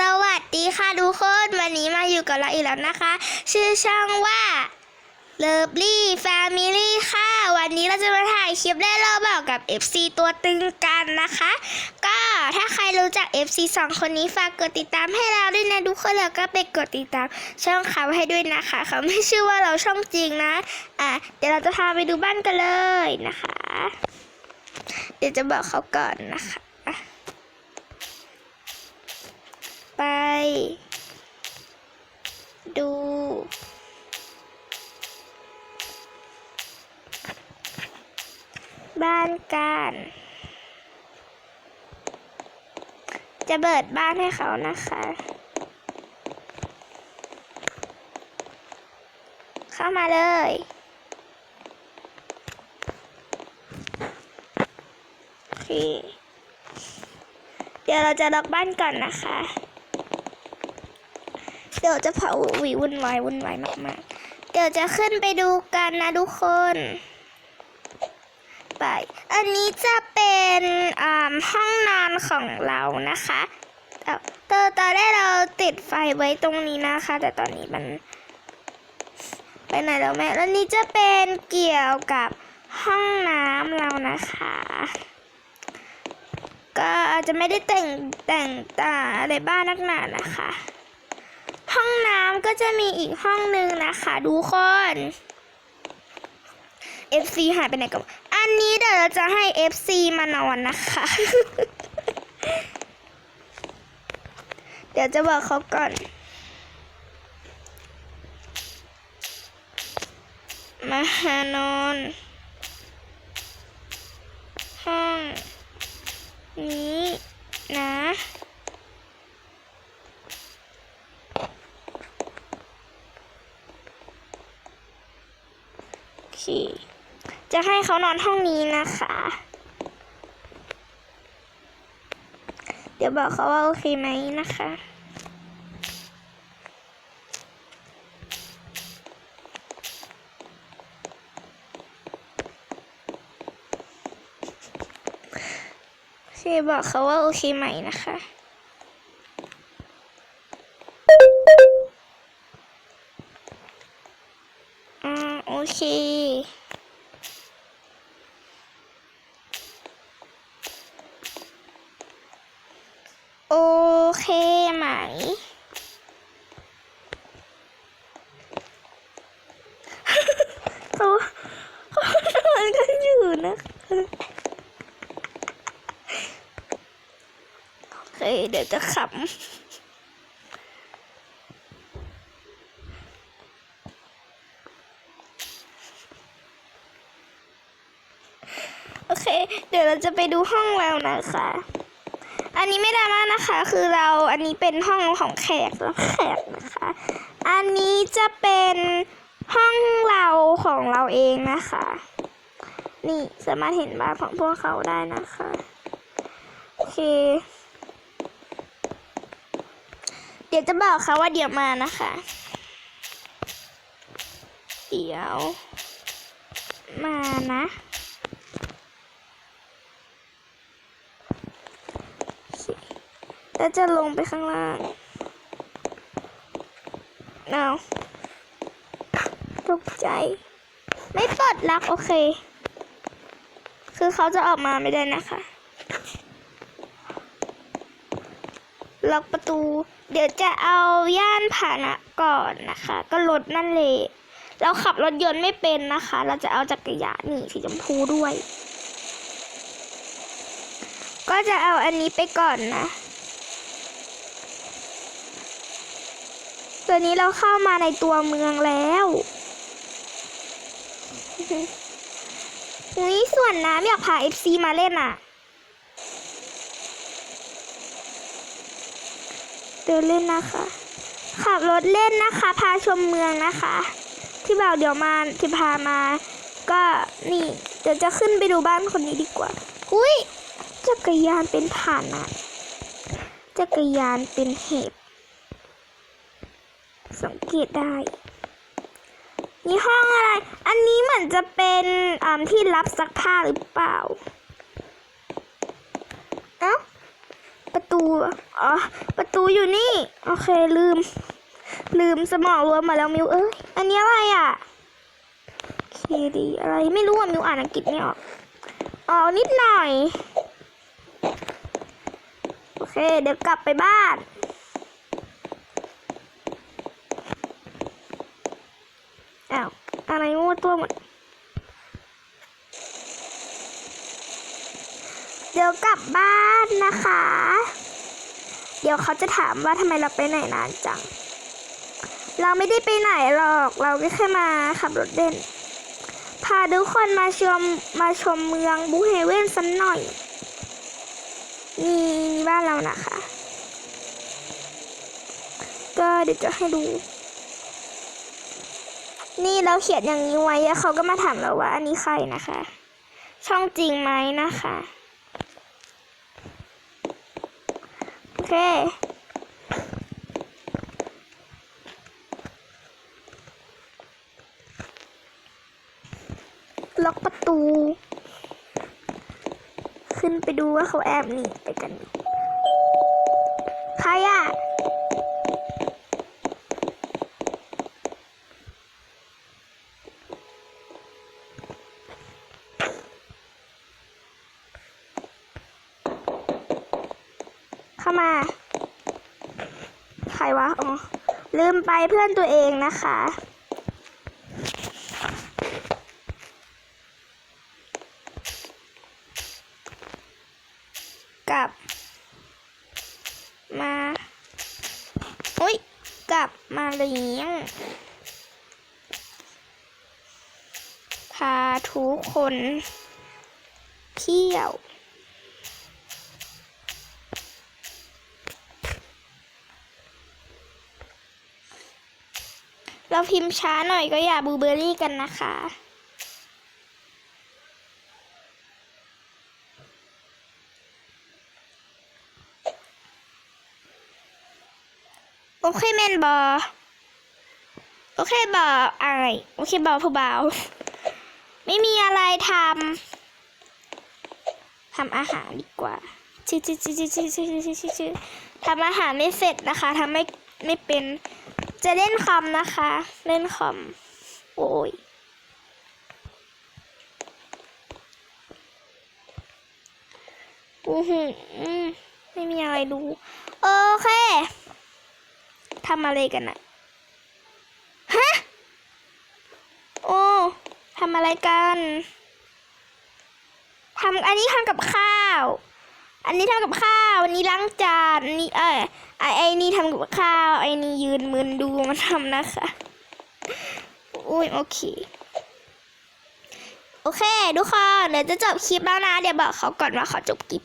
สวัสดีค่ะทุกคนวันนี้มาอยู่กับเราอีกแล้วนะคะ ชื่อช่องว่า Lovely Family ค่ะ วันนี้เราจะมาถ่ายคลิปเล่นเราบอกกับ FC ตัวตึงกันนะคะ ก็ถ้าใครรู้จัก FC สองคนนี้ฝากกดติดตามให้เราด้วยนะทุกคนแล้วก็ไปกดติดตามช่องเขาให้ด้วยนะคะ เขาไม่ชื่อว่าเราช่องจริงนะ อะเดี๋ยวเราจะพาไปดูบ้านกันเลยนะคะ เดี๋ยวจะบอกเขาก่อนนะคะ ไป ดู บ้านกันจะเปิดบ้านให้เขานะคะ เข้ามาเลยเคเดี๋ยวเราจะล็อกบ้านก่อนนะคะ ดี๋ยวจะเผาวีวุ่นวายวุ่นวายมากๆ เดี๋ยวจะขึ้นไปดูกันนะทุกคน ไป อันนี้จะเป็นอ่าห้องนอนของเรานะคะแต่ตอนตอนแรกเราติดไฟไว้ตรงนี้นะคะ แต่ตอนนี้มัน ไปไหนแล้วแม่แล้วนี้จะเป็นเกี่ยวกับห้องน้ำเรานะคะ ก็อาจจะไม่ได้แต่งแต่งตาอะไรบ้านนักหนานะคะ ห้องน้ำก็จะมีอีกห้องหนึ่งนะคะทุกคน FC หายไปไหนกันอันนี้เดี๋ยวเราจะให้ FC มานอนนะคะ เดี๋ยวจะบอกเขาก่อน มาหานอน ห้อง นี้นะ โอเค จะให้เขานอนห้องนี้นะคะ เดี๋ยวบอกเขาว่าโอเคไหมนะคะเคบอกเขาว่าโอเคไหมนะคะอ่าโอเค โอเคไหม เขาเขานอนกันอยู่นะคะโอเค เดี๋ยวจะขำโอเค เดี๋ยวเราจะไปดูห้องเรานะคะ อันนี้ไม่ดราม่านะคะ คือเราอันนี้เป็นห้องของแขกแล้วแขกนะคะ อันนี้จะเป็นห้องเราของเราเองนะคะ นี่สามารถเห็นบ้านของพวกเขาได้นะคะ โอเค เดี๋ยวจะบอกเขาว่าเดี๋ยวมานะคะ เดี๋ยว มานะ แล้วจะลงไปข้างล่างเอาตกใจ ไม่ปลดล็อกโอเค คือเขาจะออกมาไม่ได้นะคะ ล็อกประตู เดี๋ยวจะเอาย่านผ่านะก่อนนะคะ ก็รถนั่นเลย เราขับรถยนต์ไม่เป็นนะคะ เราจะเอาจักรยานนี่สีชมพูด้วย ก็จะเอาอันนี้ไปก่อนนะ ตอนนี้เราเข้ามาในตัวเมืองแล้วอุ้ยส่วนน้ำอยากพา FC มาเล่นอะเดินเล่นนะคะ ขับรถเล่นนะคะ พาชมเมืองนะคะ ที่บอกเดี๋ยวมาที่พามา ก็นี่เดี๋ยวจะขึ้นไปดูบ้านคนนี้ดีกว่าอุ้ยจักรยานเป็นผ่านอะจักรยานเป็นเห็บ สังเกตได้นี่ห้องอะไร อันนี้เหมือนจะเป็นอ่าที่รับซักผ้าหรือเปล่า เอ้า ประตู อ๋อ ประตูอยู่นี่ โอเคลืม ลืมสมองรวมมาแล้วมิวเอ้ย อันนี้อะไรอะเคดีอะไรไม่รู้อะมิวอ่านอังกฤษไม่ออก อ๋อ นิดหน่อย โอเค เดี๋ยวกลับไปบ้าน อ้าวอะไรมั่วตัวหมด เดี๋ยวกลับบ้านนะคะ เดี๋ยวเขาจะถามว่าทำไมเราไปไหนนานจัง เราไม่ได้ไปไหนหรอก เราก็แค่มาขับรถเล่น พาทุกคนมาชมมาชมเมืองบูเฮเว่นสันหน่อยนี่นี่บ้านเรานะคะ ก็เดี๋ยวจะให้ดู นี่เราเขียนอย่างนี้ไว้แล้วเขาก็มาถามเราว่า อันนี้ใครนะคะ ช่องจริงไหมนะคะโอเคล็อกประตู ขึ้นไปดูว่าเขาแอบหนีไปกัน ใครอะ เข้ามา ใครวะอ๋อลืมไปเพื่อนตัวเองนะคะ กลับ มาอุ้ยกลับมาเลี้ยงพาทุกคน เที่ยว เราพิมพ์ช้าหน่อยก็อย่าบูเบอรี่กันนะคะ โอเคแมนบอโอเคบออะไรโอเคบอผู้เบาไม่มีอะไรทำทำอาหารดีกว่าชื่อชื่อชื่อชื่อชื่อชื่อชื่อทำอาหารไม่เสร็จนะคะทำไม่ไม่เป็น จะเล่นคอมนะคะ เล่นคอม โอ้ยอือหืออืมไม่มีอะไรดู โอเคทำอะไรกันอะฮะ โอ้ทำอะไรกันทำอันนี้ทำกับข้าว อันนี้ทำกับข้าว อันนี้ล้างจานอันนี้เออไอไอนี่ทำกับข้าว ไอนี่ยืนมึนดูมันทำนะคะ อุ้ยโอเค โอเคทุกคนเดี๋ยวจะจบคลิปแล้วนะ เดี๋ยวบอกเขาก่อนว่าเขาจบคลิป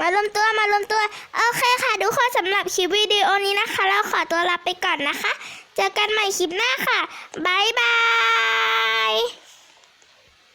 มารวมตัวมารวมตัว โอเคค่ะ ทุกคนสำหรับคลิปวิดีโอนี้นะคะ เราขอตัวลาไปก่อนนะคะ เจอกันใหม่คลิปหน้าค่ะ บ๊ายบาย